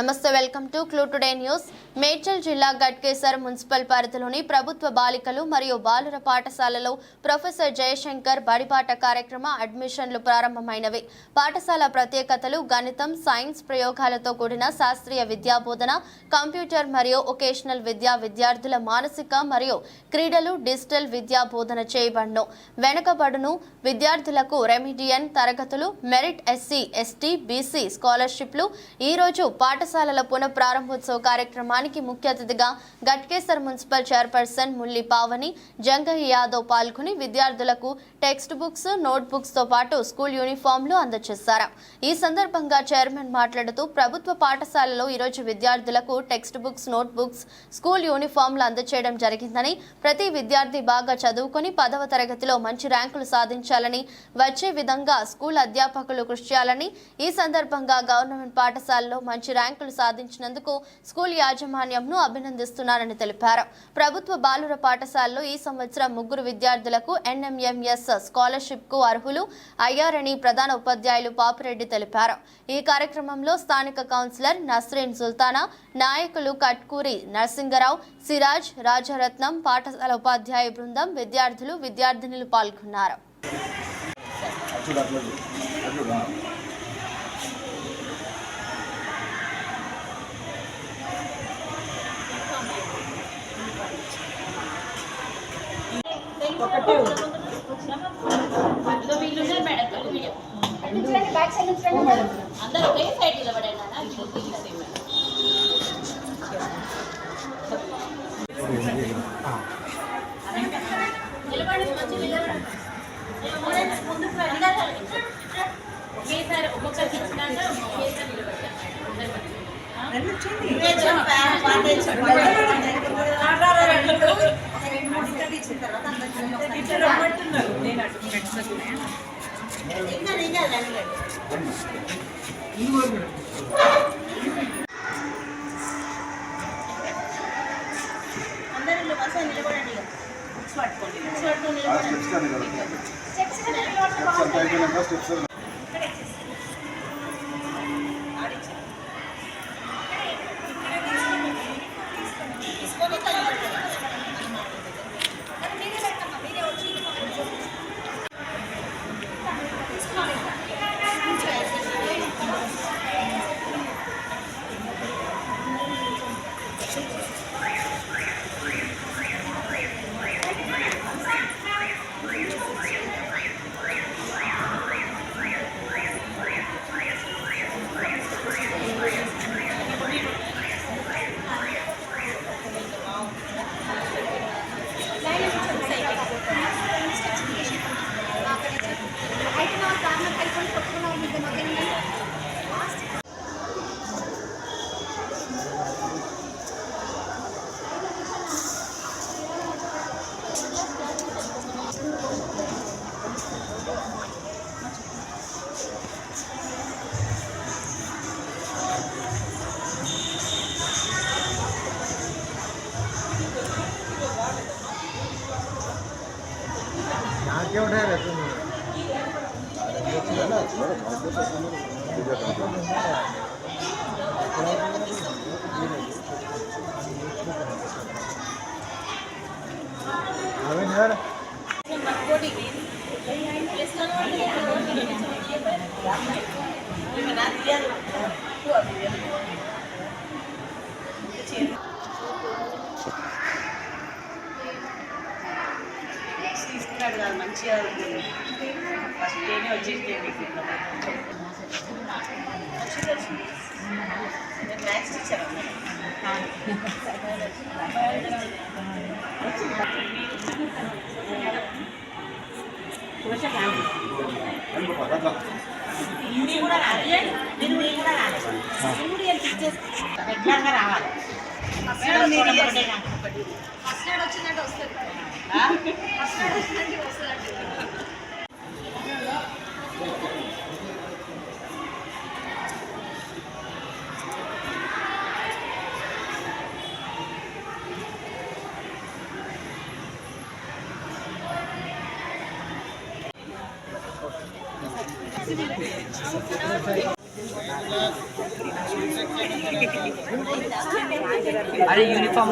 నమస్తే welcome to clue today news. Medchal జిల్లా Ghatkesar municipal పరిధిలోని ప్రభుత్వ బాలికలు మరియు బాలుర పాఠశాలలో ప్రొఫెసర్ జయశంకర్ బడిపాట కార్యక్రమ అడ్మిషన్లు ప్రారంభమైనవి. పాఠశాల ప్రత్యేకతలు గణితం సైన్స్ ప్రయోగాలతో కూడిన శాస్త్రీయ విద్యా బోధన కంప్యూటర్ మరియు ఒకేషనల్ విద్యా విద్యార్థుల మానసిక మరియు క్రీడలు డిజిటల్ విద్యా బోధన వెనుకబడును విద్యార్థులకు రెమిడియన్ తరగతులు మెరిట్ ఎస్సీ ఎస్టీ బీసీ స్కాలర్షిప్లు. ఈ రోజు పాఠశాలల పునః ప్రారంభోత్సవ కార్యక్రమానికి ముఖ్య అతిథిగా గట్కేసర్ మున్సిపల్ చైర్పర్సన్ ముల్లి పావని జంగయ్య యాదవ్ పాల్గొని విద్యార్థులకు టెక్స్ట్ బుక్స్ నోట్ బుక్స్తో పాటు స్కూల్ యూనిఫామ్లు అందజేశారు ఈ సందర్భంగా చైర్మన్ మాట్లాడుతూ ప్రభుత్వ పాఠశాలలో ఈరోజు విద్యార్థులకు text books note books school యూనిఫామ్లు అందజేయడం జరిగిందని ప్రతి విద్యార్థి బాగా చదువుకొని పదవ తరగతిలో మంచి ర్యాంకులు సాధించాలని వచ్చే విధంగా స్కూల్ అధ్యాపకులు కృషి చేయాలని ఈ సందర్భంగా గవర్నమెంట్ పాఠశాలలో మంచి ర్యాంకులు సాధించినందుకు స్కూల్ యాజమాన్యంను అభినందిస్తున్నారని తెలిపారు. ప్రభుత్వ బాలుర పాఠశాలలో ఈ సంవత్సరం ముగ్గురు విద్యార్థులకు ఎన్ఎంఎంఎస్ స్కాలర్షిప్కు అర్హులు అయ్యారని ప్రధాన ఉపాధ్యాయులు పాపిరెడ్డి తెలిపారు. ఈ కార్యక్రమంలో స్థానిక కౌన్సిలర్ నస్రీన్ సుల్తానా నాయకులు కట్కూరి నరసింగరావు సిరాజ్ రాజరత్నం పాఠశాల ఉపాధ్యాయ బృందం విద్యార్థులు విద్యార్థినులు పాల్గొన్నారు. అందరూ ఒకే సైడ్ నిలబడండి నిలబడండి మంచిగా నిలబడండి. ముందుకు. అందరూ. ఒకేసారి ఒక్కొక్కరికి ఇచ్చినాక ఒకేసారి నిలబడండి అందరూ ఆ? అందరూ వరుసగా నిలబడండి ఇక. బుక్స్ పట్టుకోండి. స్టెప్స్ కదా. స్టెప్స్ తీసుకున్నాడు కాదు మంచిగా ఫస్ట్ డేనే మ్యాథ్స్ టీచర్ హిందీ కూడా రాలేదు కూడా రాలేదు హిందీ రెగ్యులర్గా రావాలి ఆ? ఆ అరే యూనిఫామ్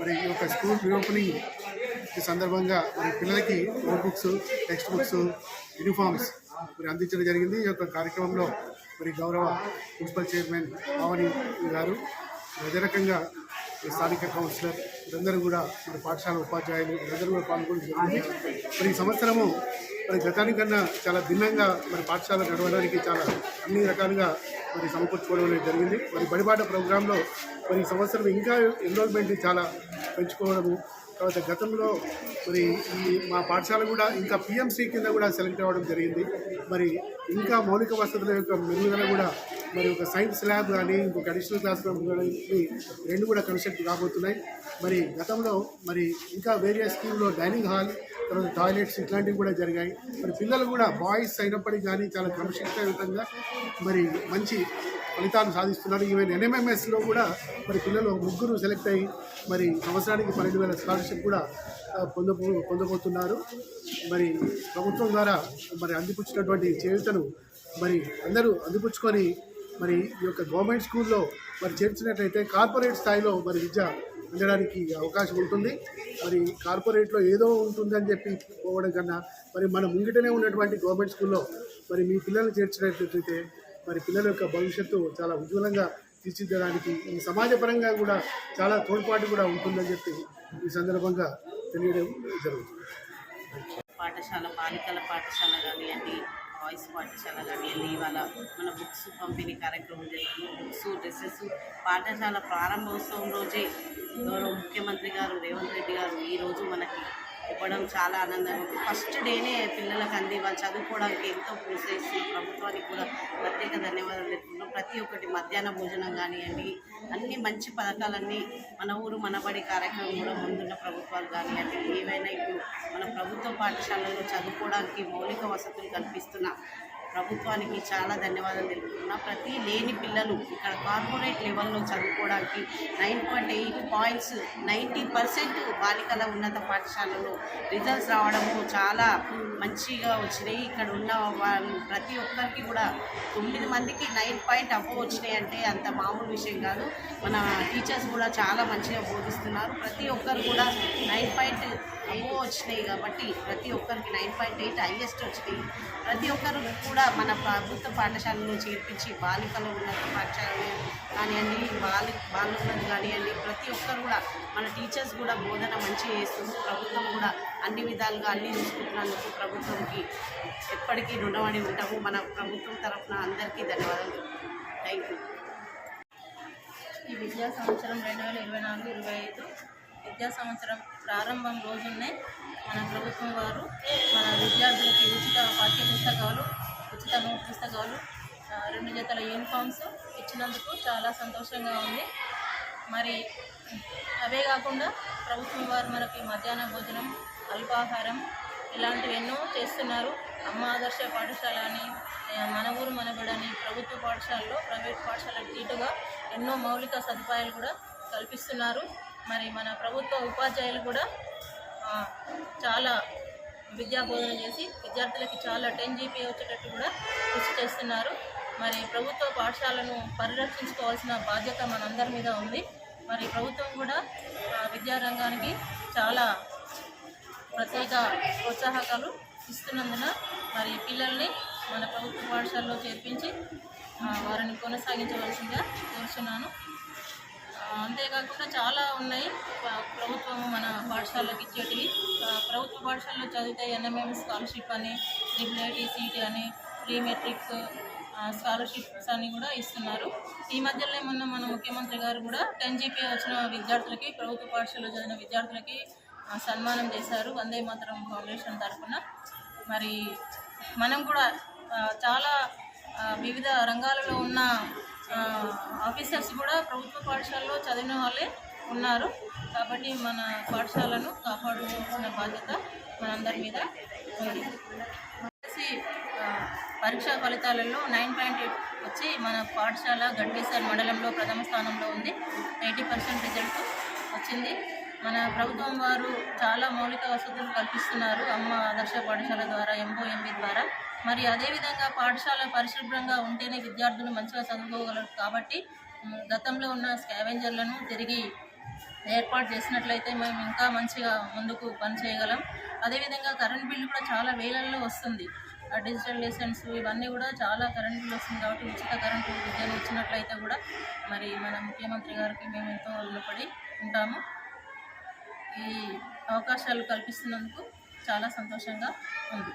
మరి ఈ యొక్క స్కూల్ రీఓపెనింగ్ ఈ సందర్భంగా మరి పిల్లలకి note books text books uniforms మరి అందించడం జరిగింది. ఈ యొక్క కార్యక్రమంలో మరి గౌరవ మున్సిపల్ చైర్మన్ పావని గారు అదే రకంగా ఈ స్థానిక కౌన్సిలర్ వీరందరూ కూడా మరి పాఠశాల ఉపాధ్యాయులు వీరందరూ కూడా పాల్గొని జరిగింది. మరి ఈ సంవత్సరము మరి గతానికన్నా చాలా భిన్నంగా మరి పాఠశాల నడవడానికి చాలా అన్ని రకాలుగా మరి సమకూర్చుకోవడం అనేది జరిగింది. మరి బడిబాట ప్రోగ్రాంలో మరి సంవత్సరం ఇంకా ఎన్రోల్మెంట్ చాలా పెంచుకోవడము తర్వాత గతంలో మరి ఈ మా పాఠశాల కూడా ఇంకా పిఎంసీ కింద కూడా సెలెక్ట్ అవ్వడం జరిగింది. మరి ఇంకా మౌలిక వసతుల యొక్క మెరుగుదల కూడా మరి ఒక సైన్స్ ల్యాబ్ కానీ ఇంకొక అడిషనల్ క్లాస్ రూమ్ కానీ రెండు కూడా కన్స్ట్రక్ట్ కాబోతున్నాయి మరి గతంలో మరి ఇంకా వేరియస్ స్కీమ్లో డైనింగ్ హాల్ తర్వాత టాయిలెట్స్ ఇట్లాంటివి కూడా జరిగాయి. మరి పిల్లలు కూడా బాయ్స్ అయినప్పటికీ కానీ చాలా క్రమశిక్షణయుతంగా మరి మంచి ఫలితాలు సాధిస్తున్నారు. ఈవెన్ ఎన్ఎంఎంఎస్లో కూడా మరి పిల్లలు ముగ్గురు సెలెక్ట్ అయ్యి మరి సంవత్సరానికి పన్నెండు వేల స్కాలర్షిప్ కూడా పొందబో పొందబోతున్నారు. మరి ప్రభుత్వం ద్వారా మరి అందిపుచ్చినటువంటి చేయుతను మరి అందరూ అందిపుచ్చుకొని మరి ఈ యొక్క గవర్నమెంట్ స్కూల్లో మరి చేర్చినట్లయితే కార్పొరేట్ స్థాయిలో మరి విద్య ఉండడానికి అవకాశం ఉంటుంది. మరి కార్పొరేట్లో ఏదో ఉంటుందని చెప్పి పోవడం కన్నా మరి మన ముంగిటనే ఉన్నటువంటి గవర్నమెంట్ స్కూల్లో మరి మీ పిల్లల్ని చేర్చినట్లయితే మరి పిల్లల యొక్క భవిష్యత్తు చాలా ఉజ్వలంగా తీర్చిదిద్దడానికి ఈ సమాజపరంగా కూడా చాలా తోడ్పాటు కూడా ఉంటుందని చెప్పి ఈ సందర్భంగా తెలియడం జరుగుతుంది. పాఠశాల బాలికల పాఠశాల కానివ్వండి బాయ్స్ పాఠశాల కానివ్వండి ఇవాళ మన బుక్స్ పంపిణీ కార్యక్రమం జరుగుతుంది. బుక్స్ డ్రెస్సెస్ పాఠశాల ప్రారంభోత్సవం రోజే గౌరవ ముఖ్యమంత్రి గారు రేవంత్ రెడ్డి గారు ఈరోజు మనకి ఇవ్వడం చాలా ఆనందంగా ఉంది. ఫస్ట్ డేనే పిల్లలకు అంది వాళ్ళు చదువుకోవడానికి ఎంతో ప్రోత్సహిస్తున్న ప్రభుత్వానికి కూడా ప్రత్యేక ధన్యవాదాలు తెలుపుతున్నాం ప్రతి ఒక్కటి మధ్యాహ్న భోజనం కానివ్వండి అన్ని మంచి పథకాలన్నీ మన ఊరు మనబడి కార్యక్రమం కూడా ముందున్న ప్రభుత్వాలు కానివ్వండి ఏవైనా ఇప్పుడు మన ప్రభుత్వ పాఠశాలల్లో చదువుకోవడానికి మౌలిక వసతులు కల్పిస్తున్న ప్రభుత్వానికి చాలా ధన్యవాదాలు తెలుపుతున్నా. ప్రతి లేని పిల్లలు ఇక్కడ కార్పొరేట్ లెవెల్లో చదువుకోవడానికి nine point eight points ninety percent బాలికల ఉన్నత పాఠశాలలో రిజల్ట్స్ రావడము చాలా మంచిగా వచ్చినాయి. ఇక్కడ ఉన్న వాళ్ళు ప్రతి ఒక్కరికి కూడా తొమ్మిది మందికి నైన్ పాయింట్ అబ్బో వచ్చినాయి అంటే అంత మామూలు విషయం కాదు. మన టీచర్స్ కూడా చాలా మంచిగా బోధిస్తున్నారు. ప్రతి ఒక్కరు కూడా నైన్ పాయింట్ అబ్బో వచ్చినాయి కాబట్టి ప్రతి ఒక్కరికి నైన్ పాయింట్ ఎయిట్ హైయెస్ట్ వచ్చినాయి. ప్రతి ఒక్కరు కూడా మన ప్రభుత్వ పాఠశాలలో చేర్పించి బాలికలు ఉన్నత పాఠశాలలు కానివ్వండి బాలి బాలున్నది కానివ్వండి ప్రతి ఒక్కరు కూడా మన టీచర్స్ కూడా బోధన మంచిగా చేస్తుంది. ప్రభుత్వం కూడా అన్ని విధాలుగా అన్ని చూసుకుంటున్నందుకు ప్రభుత్వంకి ఎప్పటికీ రుణపడి ఉంటాము. మన ప్రభుత్వం తరఫున అందరికీ ధన్యవాదాలు. థ్యాంక్ యూ ఈ విద్యా సంవత్సరం రెండు వేల ఇరవై నాలుగు ఇరవై ఐదు విద్యా సంవత్సరం ప్రారంభం రోజునే మన ప్రభుత్వం వారు మన విద్యార్థులకి ఉచిత పాఠ్య పుస్తకాలు ఉచిత నోట్ పుస్తకాలు రెండు జతల యూనిఫామ్స్ ఇచ్చినందుకు చాలా సంతోషంగా ఉంది. మరి అవే కాకుండా ప్రభుత్వం వారు మనకి మధ్యాహ్న భోజనం అల్పాహారం ఇలాంటివి ఎన్నో చేస్తున్నారు. అమ్మ ఆదర్శ పాఠశాల అని మన ఊరు మనబడని ప్రభుత్వ పాఠశాలలో ప్రైవేట్ పాఠశాలకు దీటుగా ఎన్నో మౌలిక సదుపాయాలు కూడా కల్పిస్తున్నారు. మరి మన ప్రభుత్వ ఉపాధ్యాయులు కూడా చాలా విద్యా బోధన చేసి విద్యార్థులకి చాలా టెన్ జీపీ వచ్చేటట్టు కూడా కృషి చేస్తున్నారు. మరి ప్రభుత్వ పాఠశాలను పరిరక్షించుకోవాల్సిన బాధ్యత మనందరి మీద ఉంది. మరి ప్రభుత్వం కూడా విద్యారంగానికి చాలా ప్రత్యేక ప్రోత్సాహకాలు ఇస్తున్నందున మరి పిల్లల్ని మన ప్రభుత్వ పాఠశాలలో చేర్పించి వారిని కొనసాగించవలసిందిగా కోరుతున్నాను అంతేకాకుండా చాలా ఉన్నాయి. ప్రభుత్వం మన పాఠశాలకు ఇచ్చేటివి. ప్రభుత్వ పాఠశాలలో చదివితే ఎన్ఎంఎం స్కాలర్షిప్ అని ట్రిపుల్ ఐటీ సీట్ అని ప్రీ మెట్రిక్ స్కాలర్షిప్స్ అని కూడా ఇస్తున్నారు. ఈ మధ్యలో మొన్న మన ముఖ్యమంత్రి గారు కూడా టెన్ జీపీ వచ్చిన విద్యార్థులకి ప్రభుత్వ పాఠశాలలో చదివిన విద్యార్థులకి సన్మానం చేశారు. వందే మాతరం ఫౌండేషన్ తరఫున. మరి మనం కూడా చాలా వివిధ రంగాలలో ఉన్న ఆఫీసర్స్ కూడా ప్రభుత్వ పాఠశాలలో చదివిన వాళ్ళే ఉన్నారు. కాబట్టి మన పాఠశాలను కాపాడుకోవాల్సిన బాధ్యత మనందరి మీద ఉంది. పరీక్షా ఫలితాలలో నైన్ పాయింట్ ఎయిట్ వచ్చి మన పాఠశాల గడ్డేశ్వర్ మండలంలో ప్రథమ స్థానంలో ఉంది. ఎయిటీ పర్సెంట్ రిజల్ట్ వచ్చింది. మన ప్రభుత్వం వారు చాలా మౌలిక వసతులు కల్పిస్తున్నారు. అమ్మ ఆదర్శ పాఠశాల ద్వారా ఎంఓఎంబి ద్వారా. మరి అదేవిధంగా పాఠశాల పరిశుభ్రంగా ఉంటేనే విద్యార్థులు మంచిగా చదువుకోగలరు కాబట్టి గతంలో ఉన్న స్కావెంజర్లను తిరిగి ఏర్పాటు చేసినట్లయితే మేము ఇంకా మంచిగా ముందుకు పనిచేయగలం. అదేవిధంగా కరెంట్ బిల్లు కూడా చాలా వేలల్లో వస్తుంది. ఆ డిజిటల్ లెసన్స్ ఇవన్నీ కూడా చాలా కరెంట్ బిల్లు వస్తుంది కాబట్టి ఉచిత కరెంటు విద్యను ఇచ్చినట్లయితే కూడా మరి మన ముఖ్యమంత్రి గారికి మేము ఎంతో రుణపడి ఉంటాము. ఈ అవకాశాలు కల్పిస్తున్నందుకు చాలా సంతోషంగా ఉంది.